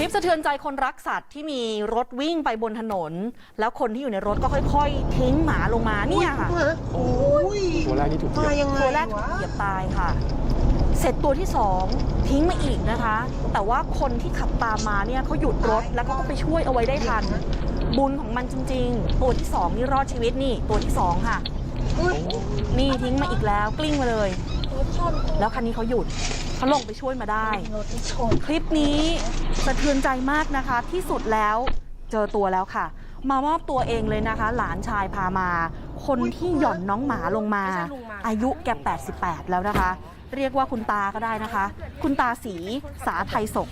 ลิปสะเทือนใจคนรักสัตว์ที่มีรถวิ่งไปบนถนน แล้วคนที่อยู่ในรถก็ค่อยๆ ทิ้งหมาลงมาเนี่ยค่ะโอ้ยตัวแรกนี่ถูกเหยียมาบยังไงตัวแรกถูกวะเหยียบตายค่ะ เสร็จตัวที่สองทิ้งมาอีกนะคะ แต่ว่าคนที่ขับตามมาเนี่ยเขาหยุดรถแล้วก็ไปช่วยเอาไว้ได้ทัน บุญของมันจริง ๆ ตัวที่สองนี่รอดชีวิตนี่ตัวที่สองค่ะอุ๊ยนี่ทิ้งมาอีกแล้วกลิ้งมาเลยรถชน แล้วคันนี้เขาหยุดเขาลงไปช่วยมาได้ คลิปนี้สะเทือนใจมากนะคะ ที่สุดแล้วเจอตัวแล้วค่ะ มามอบตัวเองเลยนะคะ หลานชายพามา คนที่หย่อนน้องหมาลงมา อายุแก 88 แล้วนะคะ เรียกว่าคุณตาก็ได้นะคะ คุณตาสีสาไทยสง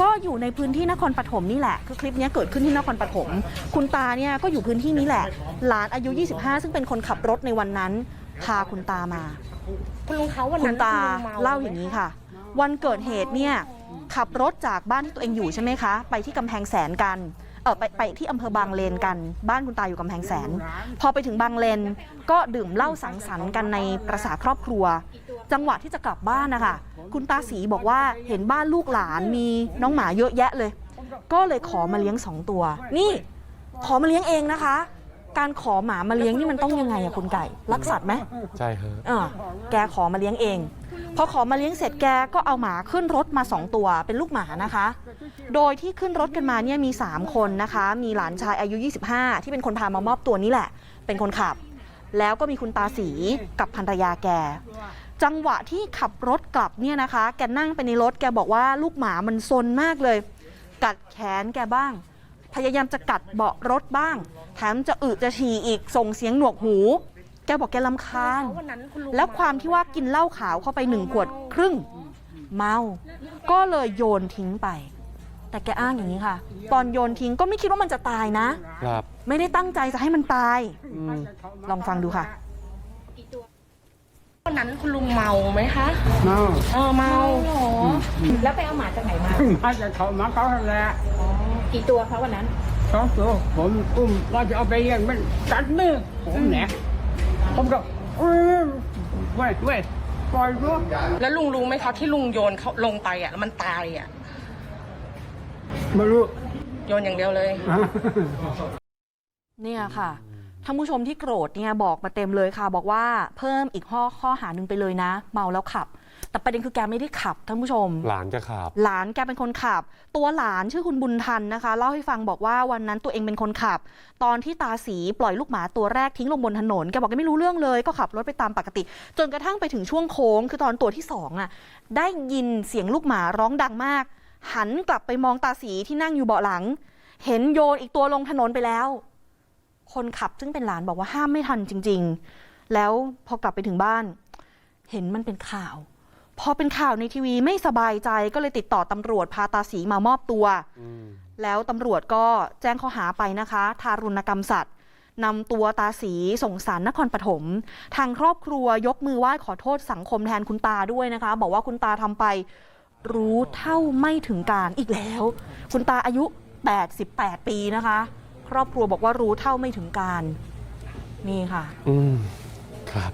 ก็อยู่ในพื้นที่นครปฐมนี่แหละ คือคลิปนี้เกิดขึ้นที่นครปฐม คุณตาเนี่ยก็อยู่พื้นที่นี้แหละ หลานอายุ 25 ซึ่งเป็นคนขับรถในวันนั้น พาคุณตามา คุณลุงเขาวันคุนั้ณนตาคุณมเล่าอย่างนี้ค่ะ วันเกิดเหตุเนี่ยขับรถจากบ้านที่ตัวเองอยู่ใช่ไหมคะ ไปที่กำแพงแสนกันเออไปไปที่อำเภอบางเลนกัน บ้านคุณตาอยู่กำแพงแสน พอไปถึงบางเลนก็ดื่มเหล้าสังสรรค์กันในประสาครอบครัว จังหวะที่จะกลับบ้านนะคะคุณตาสีบอกว่าเห็นบ้านลูกหลานมีน้องหมาเยอะแยะเลย ก็เลยขอมาเลี้ยงสองตัว นี่ ขอมาเลี้ยงเองนะคะ การขอหมามาเลี้ยงนี่มันต้องยังไงอะคุณไก่ รักสัตว์ไหมใช่ฮะเออแกขอมาเลี้ยงเอง พอขอมาเลี้ยงเสร็จแกก็เอาหมาขึ้นรถมา2ตัวเป็นลูกหมานะคะ โดยที่ขึ้นรถกันมาเนี่ยมี 3 คนนะคะ มีหลานชายอายุ 25 ที่เป็นคนพามามอบตัวนี่แหละ เป็นคนขับ แล้วก็มีคุณตาสีกับภรรยาแกจังหวะที่ขับรถกลับเนี่ยนะคะ แกนั่งไปในรถแกบอกว่าลูกหมามันซนมากเลย กัดแขนแกบ้าง พยายามจะกัดเบาะรถบ้างแถมจะอึจะฉี่อีกส่งเสียงหนวกหู แกบอกแกลำคาญวันนั้นคุณลุงแล้วความที่ว่ากินเหล้าขาวเข้าไปหนึ่งขวดครึ่ง เมา ก็เลยโยนทิ้งไป แต่แกอ้างอย่างนี้ค่ะ ตอนโยนทิ้งก็ไม่คิดว่ามันจะตายนะ ครับ ไม่ได้ตั้งใจจะให้มันตายอืมลองฟังดูค่ะวันนั้นคุณลุงเมาไหมคะเมาเออเมาแล้วไปเอาหมาจากไหนมามาจากเขามาเขาแหละ กี่ตัวคะวันนั้น สองตัวผมอุ้มว่าจะเอาไปเลี้ยงมันกัดมือผมแหนผมก็เอ้ยเว้ยเว้ยปล่อยลูกแล้วลุงรู้ไหมคะที่ลุงโยนเขาลงไปอะแล้วมันตายอะ ไม่รู้ โยนอย่างเดียวเลย เนี่ยค่ะท่านผู้ชมที่โกรธเนี่ยบอกมาเต็มเลยค่ะ บอกว่าเพิ่มอีกข้อข้อหาหนึ่งไปเลยนะ เมาแล้วขับ แต่ประเด็นคือแกไม่ได้ขับท่านผู้ชม หลานจะขับ หลานแกเป็นคนขับ ตัวหลานชื่อคุณบุญทันนะคะ เล่าให้ฟังบอกว่าวันนั้นตัวเองเป็นคนขับ ตอนที่ตาสีปล่อยลูกหมาตัวแรกทิ้งลงบนถนนแกบอกแกไม่รู้เรื่องเลยก็ขับรถไปตามปกติ จนกระทั่งไปถึงช่วงโค้ง คือตอนตัวที่สองอะได้ยินเสียงลูกหมาร้องดังมาก หันกลับไปมองตาสีที่นั่งอยู่เบาะหลัง เห็นโยนอีกตัวลงถนนไปแล้ว คนขับซึ่งเป็นหลานบอกว่าห้ามไม่ทันจริง ๆ แล้วพอกลับไปถึงบ้าน เห็นมันเป็นข่าว พอเป็นข่าวในทีวีไม่สบายใจก็เลยติดต่อตำรวจพาตาสีมามอบตัวอืมแล้วตำรวจก็แจ้งข้อหาไปนะคะ ทารุณกรรมสัตว์นำตัวตาสีส่งสารนครปฐมทางครอบครัวยกมือไหว้ขอโทษสังคมแทนคุณตาด้วยนะคะ บอกว่าคุณตาทำไปรู้เท่าไม่ถึงการอีกแล้ว คุณตาอายุ 88 ปีนะคะ ครอบครัวบอกว่ารู้เท่าไม่ถึงการ นี่ค่ะ อืม ครับ